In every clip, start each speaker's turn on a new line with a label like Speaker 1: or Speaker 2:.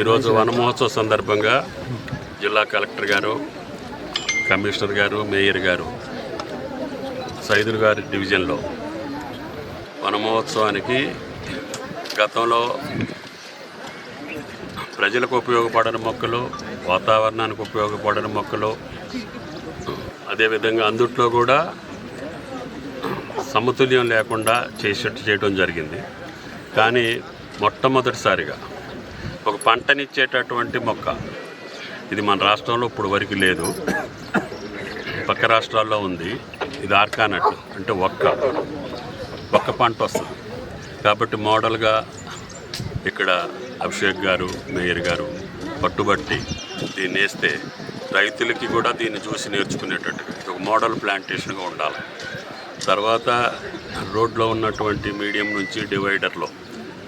Speaker 1: ఈరోజు వన మహోత్సవ సందర్భంగా జిల్లా కలెక్టర్ గారు కమిషనర్ గారు మేయర్ గారు సైదులు గారి డివిజన్లో వన మహోత్సవానికి గతంలో ప్రజలకు ఉపయోగపడని మొక్కలు వాతావరణానికి ఉపయోగపడని మొక్కలు అదేవిధంగా అందుట్లో కూడా సమతుల్యం లేకుండా చేసేట్టు చేయడం జరిగింది. కానీ మొట్టమొదటిసారిగా ఒక పంటనిచ్చేటటువంటి మొక్క. ఇది మన రాష్ట్రంలో ఇప్పుడు వరకు లేదు. పక్క రాష్ట్రాల్లో ఉంది. ఇది ఆర్కానట్ అంటే ఒక్క. ఒక్క పంట వస్తుంది. కాబట్టి మోడల్గా ఇక్కడ అభిషేక్ గారు మేయర్ గారు పట్టుబట్టి దీన్ని వేస్తే రైతులకి కూడా దీన్ని చూసి నేర్చుకునేటట్టుగా ఇది ఒక మోడల్ ప్లాంటేషన్గా ఉండాలి. తర్వాత రోడ్లో ఉన్నటువంటి మీడియం నుంచి డివైడర్లో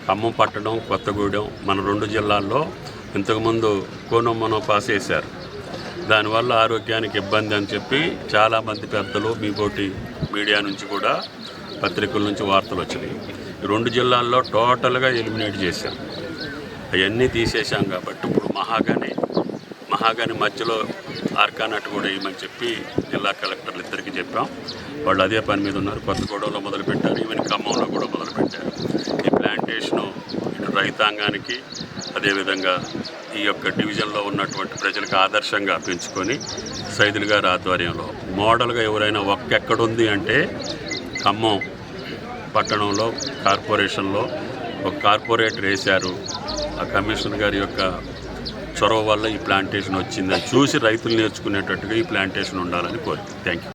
Speaker 1: ఖమ్మం పట్టడం కొత్తగూడెం మన రెండు జిల్లాల్లో ఇంతకుముందు కోనమ్మనో పాస్ చేశారు. దానివల్ల ఆరోగ్యానికి ఇబ్బంది అని చెప్పి చాలామంది పెద్దలు మీపోటి మీడియా నుంచి కూడా పత్రికల నుంచి వార్తలు వచ్చినాయి. రెండు జిల్లాల్లో టోటల్గా ఎలిమినేట్ చేశాం అవన్నీ తీసేశాం కాబట్టి ఇప్పుడు మహాగాని మహాగాని మధ్యలో ఆర్కానట్ కూడా వేయమని చెప్పి జిల్లా కలెక్టర్లు ఇద్దరికి చెప్పాం. వాళ్ళు అదే పని మీద ఉన్నారు. కొత్తగూడెంలో మొదలుపెట్టారు. ఈవెన్ ఖమ్మంలో కూడా మొదలుపెట్టారు ఈ ప్లాంటేషను ఇటు రైతాంగానికి అదేవిధంగా ఈ యొక్క డివిజన్లో ఉన్నటువంటి ప్రజలకు ఆదర్శంగా పెంచుకొని సైదులు గారి ఆధ్వర్యంలో మోడల్గా ఎవరైనా ఒక్కెక్కడుంది అంటే ఖమ్మం పట్టణంలో కార్పొరేషన్లో ఒక కార్పొరేటర్ వేశారు. ఆ కమిషనర్ గారి యొక్క చొరవ వల్ల ఈ ప్లాంటేషన్ వచ్చిందని చూసి రైతులు నేర్చుకునేటట్టుగా ఈ ప్లాంటేషన్ ఉండాలని కోరి థ్యాంక్ యూ